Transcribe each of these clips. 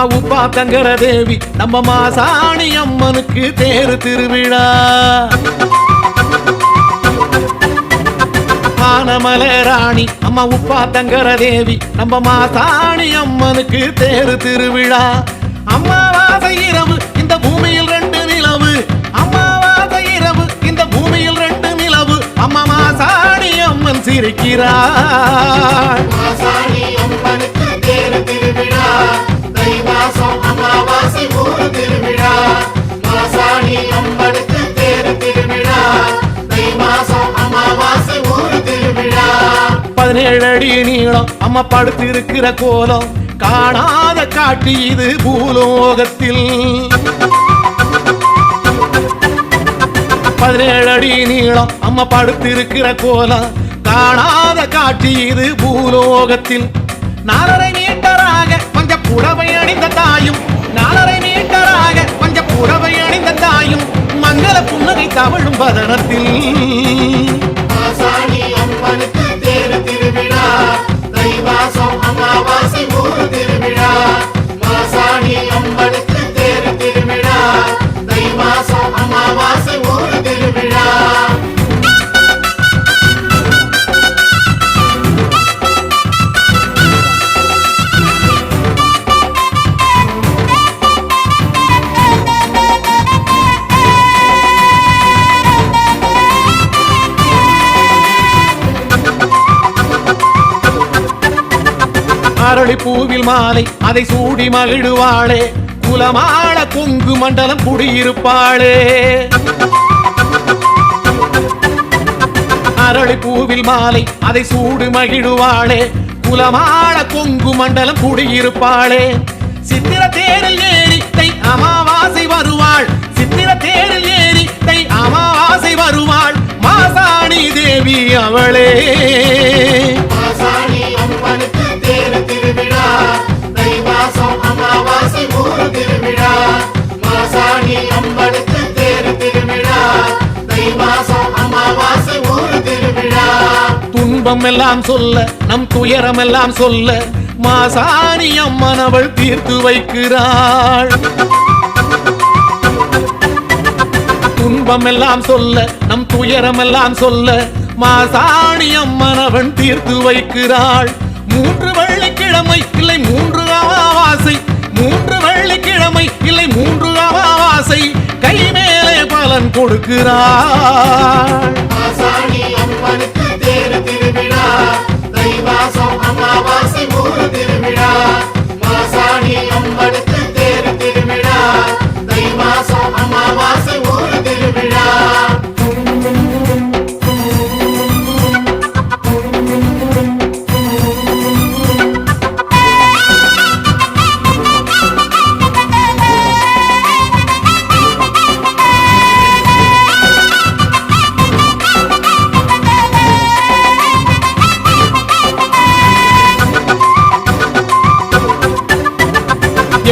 அம்மா உப்பா தங்கர தேவி நம்ம மாசாணி அம்மனுக்கு தேரு திருவிழா. ஆனமல ராணி அம்மா உப்பா தங்கர தேவி நம்ம மாசாணி அம்மனுக்கு தேரு திருவிழா. அம்மாவாசை இரவு இந்த பூமியில் ரெண்டு நிலவு. அம்மாவாசை இரவு இந்த பூமியில் ரெண்டு நிலவு. அம்மா மாசாணி அம்மன் சிரிக்கிறாள் பதினேழு அடி நீளம். அம்மா படுத்திருக்கிற கோலம். காணாத காட்டி இது பூலோகத்தில். பதினேழு அடி நீளம். அம்மா படுத்திருக்கிற கோலம். காணாத காட்சி இது பூலோகத்தில். நாலரை மீட்டராக கொஞ்ச புடவை அணிந்த தாயும். நாலரை மீட்டராக கொஞ்ச புடவை அணிந்த தாயும். மங்கள புன்னகை தவழும் பதனத்தில் அரளி பூவில் மாலை அதை சூடி மகிழ்வாளே. குலமாள கொங்கு மண்டலம் குடியிருப்பாளே. அரளி பூவில் மாலை அதை சூடு மகிழுவாளே. குலமாள கொங்கு மண்டலம் குடியிருப்பாளே. சித்திர தேரில் ஏறி துன்பம் எல்லாம் சொல்ல நம் துயரம் எல்லாம் சொல்ல மாசாணி அம்மன் அவள் தீர்த்து வைக்கிறாள். துன்பம் எல்லாம் சொல்ல நம் துயரம் எல்லாம் சொல்ல மாசாணி அம்மன் அவன் தீர்த்து வைக்கிறாள். மூன்று வெள்ளிக்கிழமை இல்லை மூன்று அமாவாசை மூன்று வெள்ளிக்கிழமை இல்லை மூன்று அமாவாசை கை மேலே பலன் கொடுக்கிறாள்.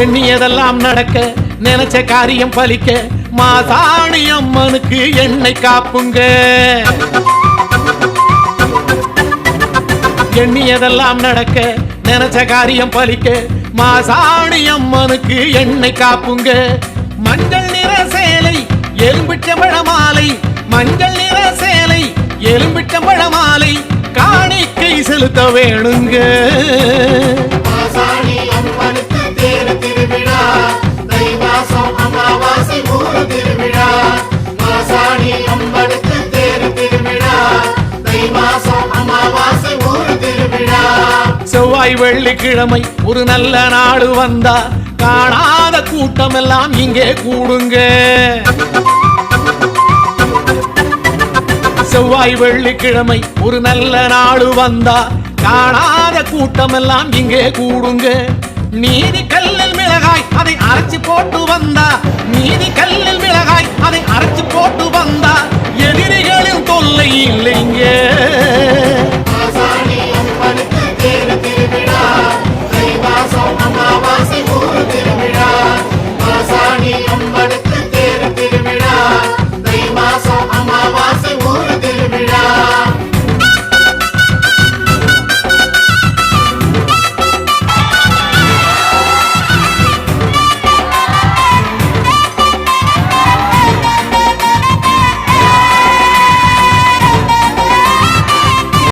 எண்ணியதெல்லாம் நடக்க நினைச்ச காரியம் பலிக்க மாசாணி அம்மனுக்கு என்னை காப்புங்க. எண்ணியதெல்லாம் நடக்க நினைச்ச காரியம் பலிக்க மாசாணி அம்மனுக்கு என்னை காப்புங்க. மஞ்சள் நிற சேலை எலும்பிச்சம்பழ மாலை மஞ்சள் நிற சேலை எலும்பிச்சம்பழ மாலை காணிக்கை செலுத்த வேணுங்க. செவ்வாய் வெள்ளிக்கிழமை ஒரு நல்ல நாடு வந்தா காணாத கூட்டம் எல்லாம் இங்கே கூடுங்க. செவ்வாய் வெள்ளிக்கிழமை ஒரு நல்ல நாடு வந்தா காணாத கூட்டம் எல்லாம் இங்கே கூடுங்க. நீதி கல்லில் மிளகாய் அதை அரைச்சு போட்டு வந்தா நீதி கல்லில் மிளகாய் அதை அரைச்சு போட்டு வந்தா